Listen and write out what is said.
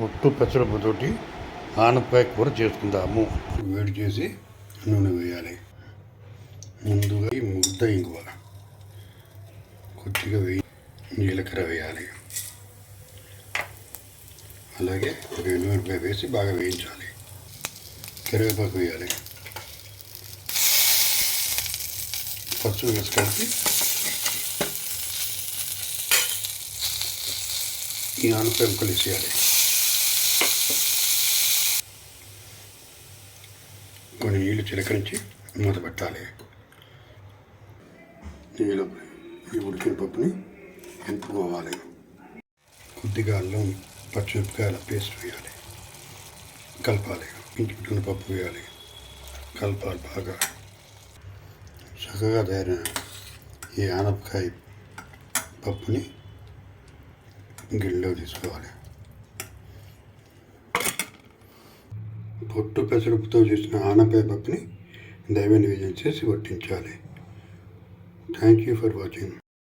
పొట్టు పెసరపతోటి ఆనపకాయ కూర చేసుకుందాము. వేడి చేసి నూనె వేయాలి. ముందుగా ఈ ముద్ద ఇంగువ. కొద్దిగా వేయి. జీలకర్ర వేయాలి. అలాగే ఒక ఎల్లుమిరపాయ వేసి బాగా వేయించాలి. కరివేపాకు వేయాలి. పసుపు వేసి కలిపి ఈ ఆనపకాయ ముక్కలు వేసేయాలి. కొన్ని నీళ్ళు చిలకరించి మూత పెట్టాలి. నీళ్ళు ఈ ఉడికిన పప్పుని ఎంపుకోవాలి కొద్దిగా అల్లం పచ్చిమిరపకాయల పేస్ట్ వేయాలి. కలపాలి. ఇంచుకున్న పప్పు వేయాలి. కలపాలి బాగా. చక్కగా తయారైన ఈ ఆనపకాయ పప్పుని గిన్నెలో తీసుకోవాలి. పొట్టు పెసరపుతో చేసిన ఆనపే పప్పుని దైవ నివేదన చేసి వడ్డించాలి. Thank you for watching